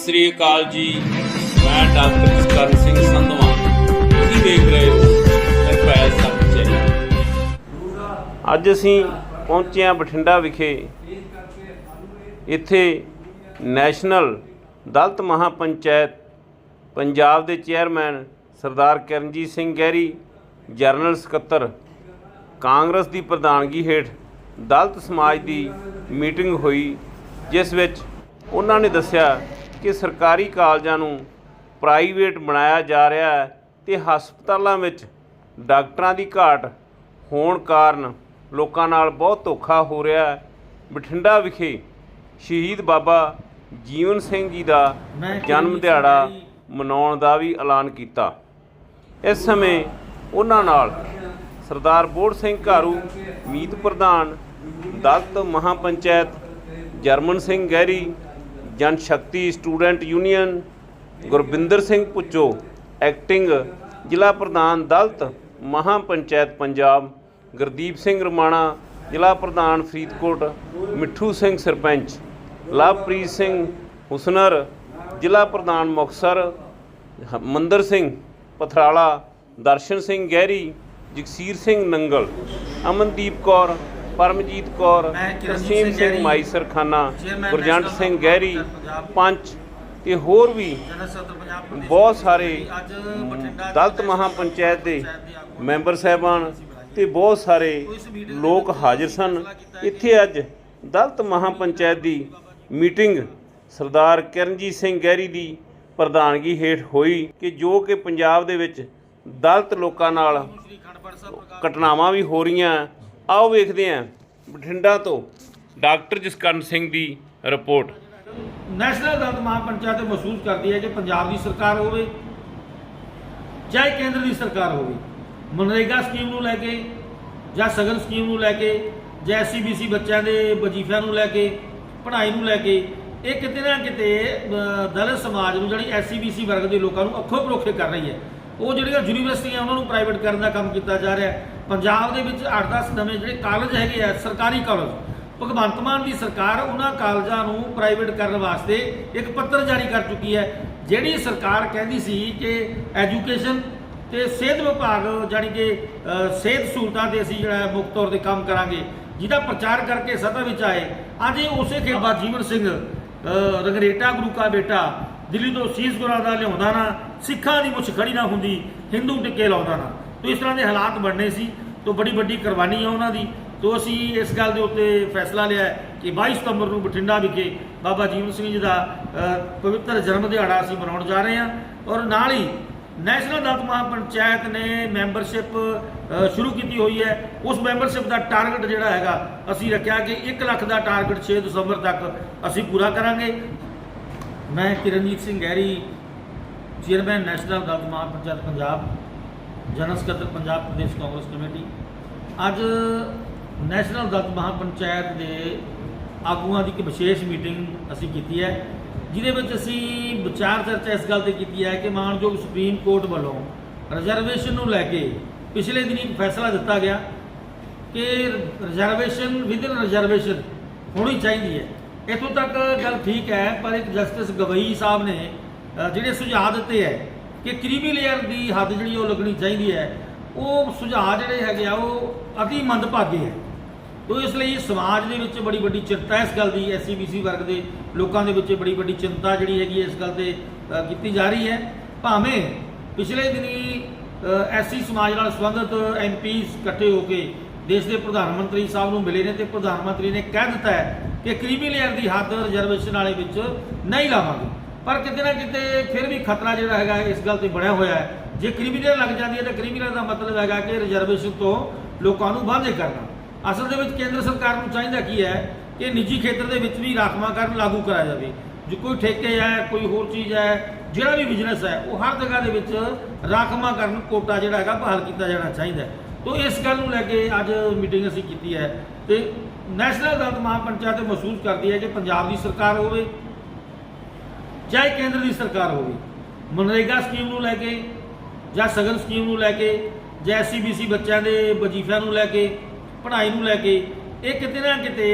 ਸਤਿ ਸ੍ਰੀ ਅਕਾਲ ਜੀ। ਮੈਂ ਡਾਕਟਰ ਜਸਕਰਨ ਸਿੰਘ ਸੰਧਵਾ। ਤੁਸੀਂ ਦੇਖ ਰਹੇ ਹੋ ਨਿਰਭੈ ਸੱਚੇ ਅੱਜ ਅਸੀਂ ਪਹੁੰਚੇ ਹਾਂ ਬਠਿੰਡਾ ਵਿਖੇ। ਇੱਥੇ ਨੈਸ਼ਨਲ ਦਲਿਤ ਮਹਾਪੰਚਾਇਤ ਪੰਜਾਬ ਦੇ ਚੇਅਰਮੈਨ ਸਰਦਾਰ ਕਰਨਜੀਤ ਸਿੰਘ ਗਹਿਰੀ, ਜਨਰਲ ਸਕੱਤਰ, ਕਾਂਗਰਸ ਦੀ ਪ੍ਰਧਾਨਗੀ ਹੇਠ ਦਲਤ ਸਮਾਜ ਦੀ ਮੀਟਿੰਗ ਹੋਈ, ਜਿਸ ਵਿੱਚ ਉਹਨਾਂ ਨੇ ਦੱਸਿਆ ਕਿ ਸਰਕਾਰੀ ਕਾਲਜਾਂ ਨੂੰ ਪ੍ਰਾਈਵੇਟ ਬਣਾਇਆ ਜਾ ਰਿਹਾ ਹੈ ਤੇ ਹਸਪਤਾਲਾਂ ਵਿੱਚ ਡਾਕਟਰਾਂ ਦੀ ਘਾਟ ਹੋਣ ਕਾਰਨ ਲੋਕਾਂ ਨਾਲ ਬਹੁਤ ਧੋਖਾ ਹੋ ਰਿਹਾ ਹੈ। ਬਠਿੰਡਾ ਵਿਖੇ ਸ਼ਹੀਦ ਬਾਬਾ ਜੀਵਨ ਸਿੰਘ ਜੀ ਦਾ ਜਨਮ ਦਿਹਾੜਾ ਮਨਾਉਣ ਦਾ ਵੀ ਐਲਾਨ ਕੀਤਾ। ਇਸ ਸਮੇਂ ਉਹਨਾਂ ਨਾਲ ਸਰਦਾਰ ਬੋੜ ਸਿੰਘ ਘਾਰੂ ਮੀਤ ਪ੍ਰਧਾਨ ਦਲਿਤ mahapanchayat Jarman Singh Gehri Jan Shakti student union, Gurbinder Singh Puccho acting ਜ਼ਿਲ੍ਹਾ ਪ੍ਰਧਾਨ ਦਲਤ ਦਲਿਤ ਮਹਾਪੰਚਾਇਤ ਪੰਜਾਬ, ਗੁਰਦੀਪ ਸਿੰਘ ਰਮਾਣਾ, ਜ਼ਿਲ੍ਹਾ ਪ੍ਰਧਾਨ ਫਰੀਦਕੋਟ, ਮਿੱਠੂ ਸਿੰਘ ਸਰਪੰਚ, ਲਵਪ੍ਰੀਤ ਸਿੰਘ ਹੁਸਨਰ, ਜ਼ਿਲ੍ਹਾ ਪ੍ਰਧਾਨ ਮੁਕਤਸਰ ਹ- ਮੰਦਰ ਸਿੰਘ ਪਥਰਾਲਾ, ਦਰਸ਼ਨ ਸਿੰਘ ਗਹਿਰੀ, ਜਗਸੀਰ ਸਿੰਘ ਨੰਗਲ, ਅਮਨਦੀਪ ਕੌਰ ਪਰਮਜੀਤ ਕੌਰ ਮੈਂ ਕਿਰਨਜੀਤ ਤਸੀਮ ਸਿੰਘ ਮਾਈਸਰ ਖਾਨਾ ਗੁਰਜੰਟ ਸਿੰਘ ਗਹਿਰੀ ਪੰਚ ਤੇ ਹੋਰ ਵੀ ਬਹੁਤ ਸਾਰੇ ਦਲਿਤ ਮਹਾਪੰਚਾਇਤ ਦੇ ਮੈਂਬਰ ਸਾਹਿਬਾਨ ਤੇ ਬਹੁਤ ਸਾਰੇ ਲੋਕ ਹਾਜ਼ਰ ਸਨ। ਇੱਥੇ ਅੱਜ ਦਲਿਤ ਮਹਾਪੰਚਾਇਤ ਦੀ ਮੀਟਿੰਗ ਸਰਦਾਰ ਕਿਰਨਜੀਤ ਸਿੰਘ ਗਹਿਰੀ ਦੀ ਪ੍ਰਧਾਨਗੀ ਹੇਠ ਹੋਈ ਕਿ ਜੋ ਕਿ ਪੰਜਾਬ ਦੇ ਵਿੱਚ ਦਲਿਤ ਲੋਕਾਂ ਨਾਲ ਘਟਨਾਵਾਂ ਵੀ ਹੋ ਰਹੀਆਂ ਆਓ ਵੇਖਦੇ ਹਾਂ ਬਠਿੰਡਾ ਤੋਂ ਡਾਕਟਰ ਜਸਕਰਨ ਸਿੰਘ ਦੀ ਰਿਪੋਰਟ। ਨੈਸ਼ਨਲ ਦਲਿਤ ਮਹਾਪੰਚਾਇਤ ਮਹਿਸੂਸ ਕਰਦੀ ਹੈ ਕਿ ਪੰਜਾਬ ਦੀ ਸਰਕਾਰ ਹੋਵੇ ਚਾਹੇ ਕੇਂਦਰ ਦੀ ਸਰਕਾਰ ਹੋਵੇ ਮਨਰੇਗਾ ਸਕੀਮ ਨੂੰ ਲੈ ਕੇ ਜਾਂ ਸਗਨ ਸਕੀਮ ਨੂੰ ਲੈ ਕੇ ਜਾਂ ਐਸਸੀਬੀਸੀ ਬੱਚਿਆਂ ਦੇ ਵਜ਼ੀਫਿਆਂ ਨੂੰ ਲੈ ਕੇ ਪੜ੍ਹਾਈ ਨੂੰ ਲੈ ਕੇ ਇਹ ਕਿਤੇ ਨਾ ਕਿਤੇ ਅ, ਦਲਿਤ ਸਮਾਜ ਨੂੰ ਜਿਹੜੀ ਐਸਸੀਬੀਸੀ ਵਰਗ ਦੇ ਲੋਕਾਂ ਨੂੰ ਅੱਖੋਂ ਪਰੋਖੇ ਕਰ ਰਹੀ ਹੈ। ਉਹ ਜਿਹੜੀਆਂ ਯੂਨੀਵਰਸਿਟੀਆਂ ਉਹਨਾਂ ਨੂੰ ਪ੍ਰਾਈਵੇਟ ਕਰਨ ਦਾ ਕੰਮ ਕੀਤਾ ਜਾ ਰਿਹਾ ਪੰਜਾਬ ਦੇ ਵਿੱਚ 8-10 ਨਵੇਂ ਜਿਹੜੇ ਕਾਲਜ ਹੈਗੇ ਆ ਸਰਕਾਰੀ ਕਾਲਜ ਭਗਵੰਤ ਮਾਨ ਦੀ ਸਰਕਾਰ ਉਹਨਾਂ ਕਾਲਜਾਂ ਨੂੰ ਪ੍ਰਾਈਵੇਟ ਕਰਨ ਵਾਸਤੇ ਇੱਕ ਪੱਤਰ ਜਾਰੀ ਕਰ ਚੁੱਕੀ ਹੈ ਜਿਹੜੀ ਸਰਕਾਰ ਕਹਿੰਦੀ ਸੀ ਕਿ ਐਜੂਕੇਸ਼ਨ ਤੇ ਸਿਹਤ ਵਿਭਾਗ ਜਾਣੀ ਕਿ ਸਿਹਤ ਸਹੂਲਤਾਂ ਤੇ ਅਸੀਂ ਜਿਹੜਾ ਮੁੱਖ ਤੌਰ ਤੇ ਕੰਮ ਕਰਾਂਗੇ ਜਿਹਦਾ ਪ੍ਰਚਾਰ ਕਰਕੇ ਸੱਤਾ ਵਿੱਚ ਆਏ ਅੱਜ ਇਹ ਉਸੇ ਖੇਬਾ ਜੀਵਨ ਸਿੰਘ ਅ, ਰੰਗਰੇਟਾ ਗੁਰੂ ਕਾ ਬੇਟਾ ਦਿੱਲੀ ਤੋਂ ਸੀਸ ਗੁਰਾਂ ਦਾ ਲਿਆਉਂਦਾ ਨਾ ਸਿੱਖਾਂ ਦੀ ਮੁੱਛ ਖੜੀ ਨਾ ਹੁੰਦੀ ਹਿੰਦੂ ਟਿੱਕੇ ਲਾਉਂਦਾ ਨਾ। ਤੋ ਇਸ ਤਰ੍ਹਾਂ ਦੇ ਹਾਲਾਤ ਬਣਨੇ ਸੀ, ਤੋ ਬੜੀ ਵੱਡੀ ਕੁਰਬਾਨੀ ਆ ਉਹਨਾਂ ਦੀ। ਤੋ ਅਸੀਂ ਇਸ ਗੱਲ ਦੇ ਉੱਤੇ ਫੈਸਲਾ ਲਿਆ ਕਿ 22 ਸਤੰਬਰ ਨੂੰ ਬਠਿੰਡਾ ਵਿਖੇ ਬਾਬਾ ਜੀਵਨ ਸਿੰਘ ਜੀ ਦਾ ਪਵਿੱਤਰ ਜਨਮ ਦਿਹਾੜਾ ਅਸੀਂ ਮਨਾਉਣ ਜਾ ਰਹੇ ਹਾਂ। ਔਰ ਨਾਲ ਹੀ ਨੈਸ਼ਨਲ ਦਲਿਤ ਮਹਾਪੰਚਾਇਤ ਨੇ ਮੈਂਬਰਸ਼ਿਪ ਸ਼ੁਰੂ ਕੀਤੀ ਹੋਈ ਹੈ। ਉਸ ਮੈਂਬਰਸ਼ਿਪ ਦਾ ਟਾਰਗੇਟ ਜਿਹੜਾ ਹੈਗਾ, ਅਸੀਂ ਰੱਖਿਆ ਕਿ 1 ਲੱਖ ਦਾ ਟਾਰਗੇਟ 6 ਦਸੰਬਰ ਤੱਕ ਅਸੀਂ ਪੂਰਾ ਕਰਾਂਗੇ। ਮੈਂ Kiranjit Singh Gehri, chairman national Dalit Mahapanchayat Punjab. General ਸਕੱਤਰ ਪੰਜਾਬ ਪ੍ਰਦੇਸ਼ ਕਾਂਗਰਸ ਕਮੇਟੀ। ਅੱਜ ਨੈਸ਼ਨਲ ਦਲਿਤ ਮਹਾਪੰਚਾਇਤ ਦੇ ਆਗੂਆਂ ਦੀ ਇੱਕ ਵਿਸ਼ੇਸ਼ ਮੀਟਿੰਗ ਅਸੀਂ ਕੀਤੀ ਹੈ, ਜਿਹਦੇ ਵਿੱਚ ਅਸੀਂ ਵਿਚਾਰ ਚਰਚਾ ਇਸ ਗੱਲ ਤੇ ਕੀਤੀ ਹੈ ਕਿ ਮਾਨਯੋਗ ਸੁਪਰੀਮ ਕੋਰਟ ਵੱਲੋਂ ਰਿਜ਼ਰਵੇਸ਼ਨ ਨੂੰ ਲੈ ਕੇ ਪਿਛਲੇ ਦਿਨੀ ਫੈਸਲਾ ਦਿੱਤਾ ਗਿਆ ਕਿ ਰਿਜ਼ਰਵੇਸ਼ਨ ਵਿਦਨ ਰਿਜ਼ਰਵੇਸ਼ਨ ਹੋਣੀ ਚਾਹੀਦੀ ਹੈ। ਇੱਥੋਂ ਤੱਕ ਗੱਲ ਠੀਕ ਹੈ, ਪਰ ਇੱਕ ਜਸਟਿਸ ਗਵਈ ਸਾਹਿਬ ਨੇ ਜਿਹੜੇ ਸੁਝਾਅ ਦਿੱਤੇ ਹੈ ਕਿ ਕ੍ਰੀਮੀ ਲੇਅਰ ਦੀ ਹੱਦ ਜਿਹੜੀ ਉਹ ਲੱਗਣੀ ਚਾਹੀਦੀ ਹੈ, ਉਹ ਸੁਝਾਅ ਜਿਹੜੇ ਹੈਗੇ ਆ, ਉਹ ਅਤੀ ਮੰਦਭਾਗੇ ਹੈ। ਤੋ ਇਸ ਲਈ ਸਮਾਜ ਦੇ ਵਿੱਚ ਬੜੀ ਵੱਡੀ ਚਿੰਤਾ ਇਸ ਗੱਲ ਦੀ ਐਸਸੀਬੀਸੀ ਵਰਗ ਦੇ ਲੋਕਾਂ ਦੇ ਵਿੱਚ ਬੜੀ ਵੱਡੀ ਚਿੰਤਾ ਜਿਹੜੀ ਹੈਗੀ ਹੈ ਇਸ ਗੱਲ ਤੇ ਕੀਤੀ ਜਾ ਰਹੀ ਹੈ। ਭਾਵੇਂ ਪਿਛਲੇ ਦਿਨੀ ਐਸਸੀ ਸਮਾਜ ਨਾਲ ਸੰਬੰਧਿਤ ਐਮਪੀਸ ਇਕੱਠੇ ਹੋ ਕੇ ਦੇਸ਼ ਦੇ ਪ੍ਰਧਾਨ ਮੰਤਰੀ ਸਾਹਿਬ ਨੂੰ ਮਿਲੇ ਨੇ ਤੇ ਪ੍ਰਧਾਨ ਮੰਤਰੀ ਨੇ ਕਹਿ ਦਿੱਤਾ ਹੈ ਕਿ ਕ੍ਰੀਮੀ ਲੇਅਰ ਦੀ ਹੱਦ ਰਿਜ਼ਰਵੇਸ਼ਨ ਵਾਲੇ ਵਿੱਚ ਨਹੀਂ ਲਾਵਾਂਗੇ। ਪਰ ਕਿਤੇ ਨਾ ਕਿਤੇ ਫਿਰ ਵੀ ਖਤਰਾ ਜਿਹੜਾ ਹੈਗਾ ਇਸ ਗੱਲ ਤੇ ਬਣਿਆ ਹੋਇਆ ਹੈ। ਜੇ ਕ੍ਰਿਮੀਨਲ ਲੱਗ ਜਾਂਦੀ ਹੈ ਤਾਂ ਕ੍ਰਿਮੀਨਲ ਦਾ ਮਤਲਬ ਹੈਗਾ ਕਿ ਰਿਜ਼ਰਵੇਸ਼ਨ ਤੋਂ ਲੋਕਾਂ ਨੂੰ ਵਾਂਝੇ ਕਰਨਾ। ਅਸਲ ਦੇ ਵਿੱਚ ਕੇਂਦਰ ਸਰਕਾਰ ਨੂੰ ਚਾਹੀਦਾ ਕੀ ਹੈ ਕਿ ਨਿੱਜੀ ਖੇਤਰ ਦੇ ਵਿੱਚ ਵੀ ਰਾਖਵਾਂਕਰਨ ਲਾਗੂ ਕਰਾਇਆ ਜਾਵੇ। ਜੇ ਕੋਈ ਠੇਕੇ ਹੈ, ਕੋਈ ਹੋਰ ਚੀਜ਼ ਹੈ, ਜਿਹੜਾ ਵੀ ਬਿਜ਼ਨਸ ਹੈ, ਉਹ ਹਰ ਜਗ੍ਹਾ ਦੇ ਵਿੱਚ ਰਾਖਵਾਂਕਰਨ ਕੋਟਾ ਜਿਹੜਾ ਹੈਗਾ ਬਹਾਲ ਕੀਤਾ ਜਾਣਾ ਚਾਹੀਦਾ ਹੈ। ਤੋ ਇਸ ਗੱਲ ਨੂੰ ਲੈ ਕੇ ਅੱਜ ਮੀਟਿੰਗ ਅਸੀਂ ਕੀਤੀ ਹੈ ਤੇ ਨੈਸ਼ਨਲ ਦਲਿਤ ਮਹਾਪੰਚਾਇਤ ਮਹਿਸੂਸ ਕਰਦੀ ਹੈ ਕਿ ਪੰਜਾਬ ਦੀ ਸਰਕਾਰ ਹੋਵੇ ਚਾਹੇ ਕੇਂਦਰ ਦੀ ਸਰਕਾਰ ਹੋਵੇ, ਮਨਰੇਗਾ ਸਕੀਮ ਨੂੰ ਲੈ ਕੇ ਜਾਂ ਸਗਨ ਸਕੀਮ ਨੂੰ ਲੈ ਕੇ ਜਾਂ ਐਸਸੀਬੀਸੀ ਬੱਚਿਆਂ ਦੇ ਵਜ਼ੀਫਿਆਂ ਨੂੰ ਲੈ ਕੇ, ਪੜ੍ਹਾਈ ਨੂੰ ਲੈ ਕੇ, ਇਹ ਕਿਤੇ ਨਾ ਕਿਤੇ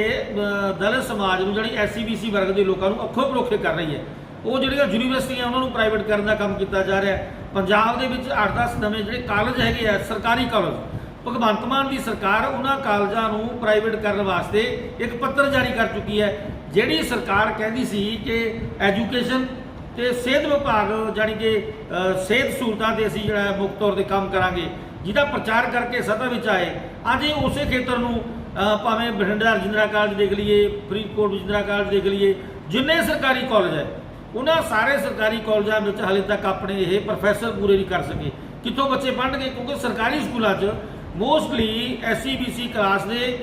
ਦਲਿਤ ਸਮਾਜ ਨੂੰ ਜਿਹੜੀ ਐਸਸੀਬੀਸੀ ਵਰਗ ਦੇ ਲੋਕਾਂ ਨੂੰ ਅੱਖੋਂ ਪਰੋਖੇ ਕਰ ਰਹੀ ਹੈ। ਉਹ ਜਿਹੜੀਆਂ ਯੂਨੀਵਰਸਿਟੀਆਂ, ਉਹਨਾਂ ਨੂੰ ਪ੍ਰਾਈਵੇਟ ਕਰਨ ਦਾ ਕੰਮ ਕੀਤਾ ਜਾ ਰਿਹਾ ਪੰਜਾਬ ਦੇ ਵਿੱਚ 8-10 ਨਵੇਂ ਜਿਹੜੇ ਕਾਲਜ ਹੈਗੇ ਆ, ਸਰਕਾਰੀ ਕਾਲਜ ਭਗਵੰਤ ਮਾਨ ਦੀ ਸਰਕਾਰ ਉਹਨਾਂ ਕਾਲਜਾਂ ਨੂੰ ਪ੍ਰਾਈਵੇਟ ਕਰਨ ਵਾਸਤੇ ਇੱਕ ਪੱਤਰ ਜਾਰੀ ਕਰ ਚੁੱਕੀ ਹੈ। ਜਿਹੜੀ ਸਰਕਾਰ ਕਹਿੰਦੀ ਸੀ ਕਿ ਐਜੂਕੇਸ਼ਨ ਤੇ ਸਿਹਤ ਵਿਭਾਗ, ਜਾਣੀ ਕਿ ਸਿਹਤ ਸਹੂਲਤਾਂ ਤੇ ਅਸੀਂ ਜਿਹੜਾ ਮੁੱਖ ਤੌਰ ਤੇ ਕੰਮ ਕਰਾਂਗੇ, ਜਿਹਦਾ ਪ੍ਰਚਾਰ ਕਰਕੇ ਸੱਤਾ ਵਿੱਚ ਆਏ, ਅੱਜ ਇਹ ਉਸੇ ਖੇਤਰ ਨੂੰ ਭਾਵੇਂ ਬਠਿੰਡਾ ਰਜਿੰਦਰਾ ਕਾਲਜ ਦੇਖ ਲਈਏ, ਫਰੀਦਕੋਟ ਰਜਿੰਦਰਾ ਕਾਲਜ ਦੇਖ ਲਈਏ, ਜਿੰਨੇ ਸਰਕਾਰੀ ਕਾਲਜ ਹੈ, ਉਹਨਾਂ ਸਾਰੇ ਸਰਕਾਰੀ ਕਾਲਜਾਂ ਵਿੱਚ ਹਾਲੇ ਤੱਕ ਆਪਣੇ ਇਹ ਪ੍ਰੋਫੈਸਰ ਪੂਰੇ ਨਹੀਂ ਕਰ ਸਕੇ। ਕਿੱਥੋਂ ਬੱਚੇ ਪੜ੍ਹਨਗੇ? ਕਿਉਂਕਿ ਸਰਕਾਰੀ ਸਕੂਲਾਂ 'ਚ ਮੋਸਟਲੀ ਐਸਸੀ ਬੀਸੀ ਕਲਾਸ ਦੇ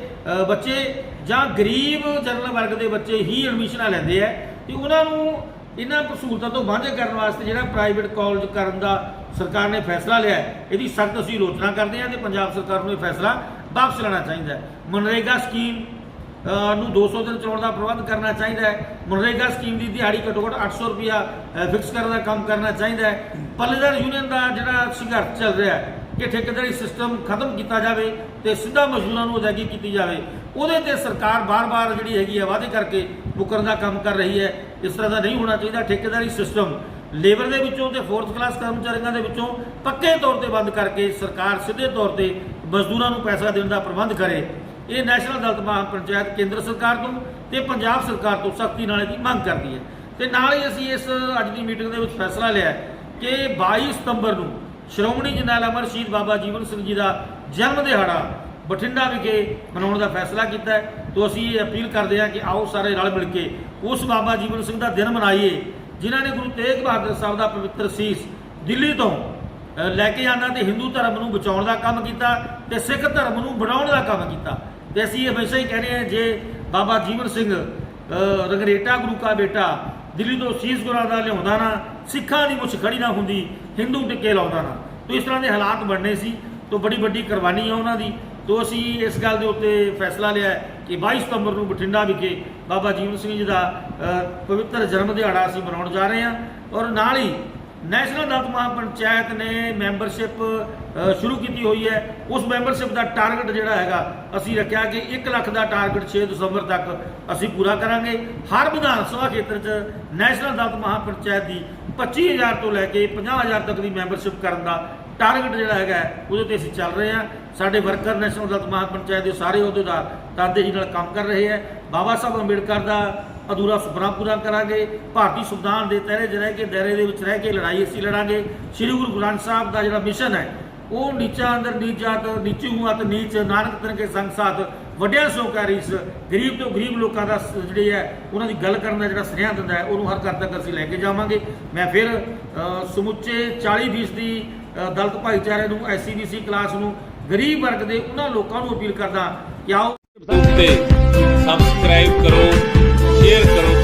ਬੱਚੇ ਜਾਂ ਗਰੀਬ ਜਨਰਲ ਵਰਗ ਦੇ ਬੱਚੇ ਹੀ ਐਡਮਿਸ਼ਨਾਂ ਲੈਂਦੇ ਆ। ਤੇ ਉਹਨਾਂ ਨੂੰ ਇਹਨਾਂ ਸਹੂਲਤਾਂ ਤੋਂ ਵਾਂਝੇ ਕਰਨ ਵਾਸਤੇ ਜਿਹੜਾ ਪ੍ਰਾਈਵੇਟ ਕਾਲਜ ਕਰਨ ਦਾ ਸਰਕਾਰ ਨੇ ਫੈਸਲਾ ਲਿਆ ਇਹਦੀ ਸਖਤ ਅਸੀਂ ਆਲੋਚਨਾ ਕਰਦੇ ਹਾਂ ਤੇ ਪੰਜਾਬ ਸਰਕਾਰ ਨੂੰ ਇਹ ਫੈਸਲਾ ਵਾਪਸ ਲੈਣਾ ਚਾਹੀਦਾ ਹੈ। ਮਨਰੇਗਾ ਸਕੀਮ ਅ, ਨੂੰ 200 ਦਿਨ ਚਲਾਉਣ ਦਾ ਪ੍ਰਬੰਧ ਕਰਨਾ ਚਾਹੀਦਾ ਹੈ। ਮਨਰੇਗਾ ਸਕੀਮ ਦੀ ਦਿਹਾੜੀ ਘੱਟੋ ਘੱਟ 800 ਰੁਪਿਆ ਫਿਕਸ ਕਰਨ ਦਾ ਕੰਮ ਕਰਨਾ ਚਾਹੀਦਾ ਹੈ। ਪੱਲੇਦਾਰ ਯੂਨੀਅਨ ਦਾ ਜਿਹੜਾ ਸੰਘਰਸ਼ ਚੱਲ ਰਿਹਾ ਹੈ ਕਿ ਠੇਕੇਦਾਰੀ ਸਿਸਟਮ ਖਤਮ ਕੀਤਾ ਜਾਵੇ ਤੇ ਸਿੱਧਾ ਮਜ਼ਦੂਰਾਂ ਨੂੰ ਅਦਾਇਗੀ ਕੀਤੀ ਜਾਵੇ। ਉਹਦੇ ਤੇ ਸਰਕਾਰ ਬਾਰ-ਬਾਰ ਜਿਹੜੀ ਹੈਗੀ ਹੈ ਵਾਅਦੇ ਕਰਕੇ ਮੁਕਰਨ ਦਾ ਕੰਮ ਕਰ ਰਹੀ ਹੈ। ਇਸ ਤਰ੍ਹਾਂ ਦਾ ਨਹੀਂ ਹੋਣਾ ਚਾਹੀਦਾ। ਠੇਕੇਦਾਰੀ ਸਿਸਟਮ ਲੇਬਰ ਦੇ ਵਿੱਚੋਂ ਤੇ ਫੋਰਥ ਕਲਾਸ ਕਰਮਚਾਰੀਆਂ ਦੇ ਵਿੱਚੋਂ ਪੱਕੇ ਤੌਰ ਤੇ ਬੰਦ ਕਰਕੇ ਸਰਕਾਰ ਸਿੱਧੇ ਤੌਰ ਤੇ ਮਜ਼ਦੂਰਾਂ ਨੂੰ ਪੈਸਾ ਦੇਣ ਦਾ ਪ੍ਰਬੰਧ ਕਰੇ। ਇਹ ਨੈਸ਼ਨਲ ਅਦਾਲਤ ਮਹਾ ਪੰਚਾਇਤ ਕੇਂਦਰ ਸਰਕਾਰ ਤੋਂ ਤੇ ਪੰਜਾਬ ਸਰਕਾਰ ਤੋਂ ਸਖਤੀ ਨਾਲ ਇਹਦੀ ਮੰਗ ਕਰਦੀ ਹੈ। ਤੇ ਨਾਲ ਹੀ ਅਸੀਂ ਇਸ ਅੱਜ ਦੀ ਮੀਟਿੰਗ ਦੇ ਵਿੱਚ ਫੈਸਲਾ ਲਿਆ ਕਿ 22 ਸਤੰਬਰ ਨੂੰ ਸ਼੍ਰੋਮਣੀ ਜਰਨੈਲ ਅਮਰ ਸ਼ਹੀਦ ਬਾਬਾ ਜੀਵਨ ਸਿੰਘ ਜੀ ਦਾ ਜਨਮ ਦਿਹਾੜਾ ਬਠਿੰਡਾ ਵਿਖੇ ਮਨਾਉਣ ਦਾ ਫੈਸਲਾ ਕੀਤਾ ਹੈ। ਤੋਂ ਅਸੀਂ ਇਹ ਅਪੀਲ ਕਰਦੇ ਹਾਂ ਕਿ ਆਓ ਸਾਰੇ ਰਲ ਮਿਲ ਕੇ ਉਸ ਬਾਬਾ ਜੀਵਨ ਸਿੰਘ ਦਾ ਦਿਨ ਮਨਾਈਏ ਜਿਨ੍ਹਾਂ ਨੇ ਗੁਰੂ ਤੇਗ ਬਹਾਦਰ ਸਾਹਿਬ ਦਾ ਪਵਿੱਤਰ ਸੀਸ ਦਿੱਲੀ ਤੋਂ ਲੈ ਕੇ ਆਉਣਾ ਤੇ ਹਿੰਦੂ ਧਰਮ ਨੂੰ ਬਚਾਉਣ ਦਾ ਕੰਮ ਕੀਤਾ ਤੇ ਸਿੱਖ ਧਰਮ ਨੂੰ ਬਣਾਉਣ ਦਾ ਕੰਮ ਕੀਤਾ। ਤੇ ਅਸੀਂ ਹਮੇਸ਼ਾ ਹੀ ਕਹਿੰਦੇ ਹਾਂ ਜੇ ਬਾਬਾ ਜੀਵਨ ਸਿੰਘ ਅ, ਰੰਗਰੇਟਾ ਗੁਰੂ ਕਾ ਬੇਟਾ ਦਿੱਲੀ ਤੋਂ ਸੀਸ ਗੁਰਾਂ ਦਾ ਲਿਆਉਂਦਾ ਨਾ, ਸਿੱਖਾਂ ਦੀ ਮੁੱਛ ਖੜੀ ਨਾ ਹੁੰਦੀ, ਹਿੰਦੂ ਟਿੱਕੇ ਲਾਉਂਦਾ ਨਾ। ਤੋ ਇਸ ਤਰ੍ਹਾਂ ਦੇ ਹਾਲਾਤ ਬਣਨੇ ਸੀ, ਤੋ ਬੜੀ ਵੱਡੀ ਕੁਰਬਾਨੀ ਹੈ ਉਹਨਾਂ ਦੀ। ਤੋ ਅਸੀਂ ਇਸ ਗੱਲ ਦੇ ਉੱਤੇ ਫੈਸਲਾ ਲਿਆ ਕਿ 22 ਸਤੰਬਰ ਨੂੰ ਬਠਿੰਡਾ ਵਿਖੇ ਬਾਬਾ ਜੀਵਨ ਸਿੰਘ ਜੀ ਦਾ ਪਵਿੱਤਰ ਜਨਮ ਦਿਹਾੜਾ ਅਸੀਂ ਮਨਾਉਣ ਜਾ ਰਹੇ ਹਾਂ ਔਰ ਨਾਲ ਹੀ ਨੈਸ਼ਨਲ ਅਦਾਲਤ ਮਹਾਪੰਚਾਇਤ ਨੇ ਮੈਂਬਰਸ਼ਿਪ ਸ਼ੁਰੂ ਕੀਤੀ ਹੋਈ ਹੈ। ਉਸ ਮੈਂਬਰਸ਼ਿਪ ਦਾ ਟਾਰਗੇਟ ਜਿਹੜਾ ਹੈਗਾ, ਅਸੀਂ ਰੱਖਿਆ ਕਿ 1 ਲੱਖ ਦਾ ਟਾਰਗੇਟ 6 ਦਸੰਬਰ ਤੱਕ ਅਸੀਂ ਪੂਰਾ ਕਰਾਂਗੇ। ਹਰ ਵਿਧਾਨ ਸਭਾ ਖੇਤਰ 'ਚ ਨੈਸ਼ਨਲ ਅਦਾਲਤ ਮਹਾਪੰਚਾਇਤ ਦੀ 25000 ਤੋਂ ਲੈ ਕੇ 50000 ਤੱਕ ਦੀ ਮੈਂਬਰਸ਼ਿਪ ਕਰਨ ਦਾ ਟਾਰਗੇਟ ਜਿਹੜਾ ਹੈਗਾ, ਉਹਦੇ ਤੇ ਅਸੀਂ ਚੱਲ ਰਹੇ ਹਾਂ। ਸਾਡੇ ਵਰਕਰ ਨੈਸ਼ਨਲ ਅਦਾਲਤ ਮਹਾਪੰਚਾਇਤ ਦੇ ਸਾਰੇ ਅਹੁਦੇਦਾਰ ਤਾਂਦੇਹੀ ਨਾਲ ਕੰਮ ਕਰ ਰਹੇ ਹੈ। ਬਾਬਾ ਸਾਹਿਬ ਅੰਬੇਡਕਰ ਦਾ ਅਧੂਰਾ ਸੁਪਨਾ ਪੂਰਾ ਕਰਾਂਗੇ। ਭਾਰਤੀ ਸੰਵਿਧਾਨ ਦੇ ਤਹਿਰੇ 'ਚ ਰਹਿ ਕੇ ਦਾਇਰੇ ਦੇ ਵਿੱਚ ਰਹਿ ਕੇ ਲੜਾਈ ਅਸੀਂ ਲੜਾਂਗੇ। ਸ੍ਰੀ ਗੁਰੂ ਗ੍ਰੰਥ ਸਾਹਿਬ ਦਾ ਜਿਹੜਾ ਮਿਸ਼ਨ ਹੈ ਉਹ ਨੀਚਾ ਅੰਦਰ ਨੀਚ ਜਾਤ ਨੀਚੀ ਹੂੰ ਅਤ ਨੀਚ ਨਾਨਕ ਤਨ ਕੇ ਸੰਗ ਸਾਥ ਵੱਡਿਆਂ ਸੋਕਾਰੀਸ ਗਰੀਬ ਤੋਂ ਗਰੀਬ ਲੋਕਾਂ ਦਾ ਜਿਹੜੀ ਹੈ ਉਹਨਾਂ ਦੀ ਗੱਲ ਕਰਨ ਦਾ ਜਿਹੜਾ ਸੁਨੇਹਾ ਦਿੰਦਾ ਹੈ ਉਹਨੂੰ ਹਰ ਘਰ ਤੱਕ ਅਸੀਂ ਲੈ ਕੇ ਜਾਵਾਂਗੇ। ਮੈਂ ਫਿਰ ਅ, ਸਮੁੱਚੇ 40% ਦੀ ਅ, ਦਲਿਤ ਭਾਈਚਾਰੇ ਨੂੰ ਐਸਸੀਬੀਸੀ ਕਲਾਸ ਨੂੰ ਗਰੀਬ ਵਰਗ ਦੇ ਉਹਨਾਂ ਲੋਕਾਂ ਨੂੰ ਅਪੀਲ ਕਰਦਾ ਕਿ ਆਓ। ਤੇ ਸਬਸਕ੍ਰਾਈਬ ਕਰੋ। ஏற்கனும்